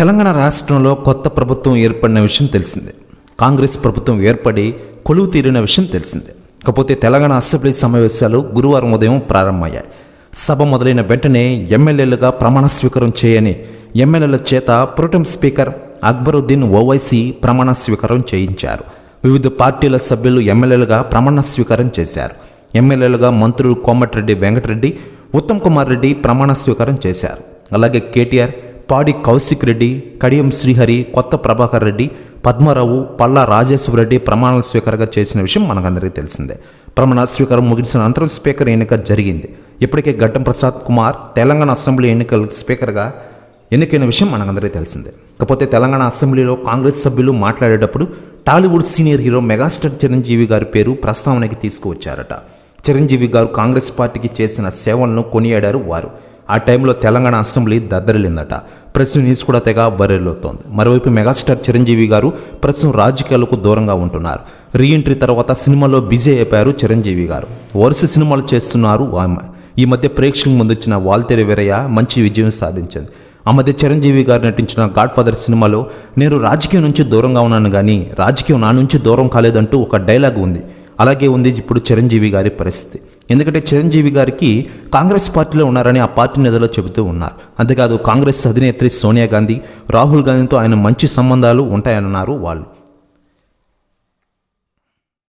తెలంగాణ రాష్ట్రంలో కొత్త ప్రభుత్వం ఏర్పడిన విషయం తెలిసిందే. కాంగ్రెస్ ప్రభుత్వం ఏర్పడి కొలువు తీరిన విషయం తెలిసిందే. కాకపోతే తెలంగాణ అసెంబ్లీ సమావేశాలు గురువారం ఉదయం ప్రారంభమయ్యాయి. సభ మొదలైన వెంటనే ఎమ్మెల్యేలుగా ప్రమాణ స్వీకారం చేయని ఎమ్మెల్యేల చేత ప్రోటెం స్పీకర్ అక్బరుద్దీన్ ఓవైసీ ప్రమాణ స్వీకారం చేయించారు. వివిధ పార్టీల సభ్యులు ఎమ్మెల్యేలుగా ప్రమాణ స్వీకారం చేశారు. ఎమ్మెల్యేలుగా మంత్రులు కోమటిరెడ్డి వెంకటరెడ్డి ఉత్తమ్ కుమార్ రెడ్డి ప్రమాణ స్వీకారం చేశారు. అలాగే కేటీఆర్ పాడి కౌశిక్ రెడ్డి కడియం శ్రీహరి కొత్త ప్రభాకర్ రెడ్డి పద్మారావు పల్లా రాజేశ్వర రెడ్డి ప్రమాణ స్వీకారంగా చేసిన విషయం మనకందరికీ తెలిసిందే. ప్రమాణ స్వీకారం ముగిసిన అనంతరం స్పీకర్ ఎన్నిక జరిగింది. ఇప్పటికే గడ్డం ప్రసాద్ కుమార్ తెలంగాణ అసెంబ్లీ ఎన్నికల స్పీకర్గా ఎన్నికైన విషయం మనకందరికీ తెలిసిందే. కాకపోతే తెలంగాణ అసెంబ్లీలో కాంగ్రెస్ సభ్యులు మాట్లాడేటప్పుడు Tollywood senior hero megastar Chiranjeevi గారి పేరు ప్రస్తావనకి తీసుకువచ్చారట. చిరంజీవి గారు కాంగ్రెస్ పార్టీకి చేసిన సేవలను కొనియాడారు వారు. ఆ టైంలో తెలంగాణ అసెంబ్లీ దద్దరిల్లిందట. ప్రస్తుతం న్యూస్ కూడా తెగ బర్రెలవుతోంది మరోవైపు మెగాస్టార్ చిరంజీవి గారు ప్రస్తుతం రాజకీయాలకు దూరంగా ఉంటున్నారు. రీఎంట్రీ తర్వాత సినిమాలో బిజీ అయిపోయారు చిరంజీవి గారు. వరుస సినిమాలు చేస్తున్నారు ఆమె ఈ మధ్య ప్రేక్షకుల ముందు వచ్చిన వాల్తేరి వీరయ్య మంచి విజయం సాధించింది. ఆ మధ్య చిరంజీవి గారు నటించిన గాడ్ ఫాదర్ సినిమాలో నేను రాజకీయం నుంచి దూరంగా ఉన్నాను కానీ రాజకీయం నా నుంచి దూరం కాలేదంటూ ఒక డైలాగ్ ఉంది. అలాగే ఉంది ఇప్పుడు చిరంజీవి గారి పరిస్థితి. ఎందుకంటే చిరంజీవి గారికి కాంగ్రెస్ పార్టీలో ఉన్నారని ఆ పార్టీ నేతలు చెబుతూ ఉన్నారు. అంతేకాదు కాంగ్రెస్ అధినేత్రి సోనియా గాంధీ రాహుల్ గాంధీతో ఆయన మంచి సంబంధాలు ఉంటాయన్నారు వాళ్ళు.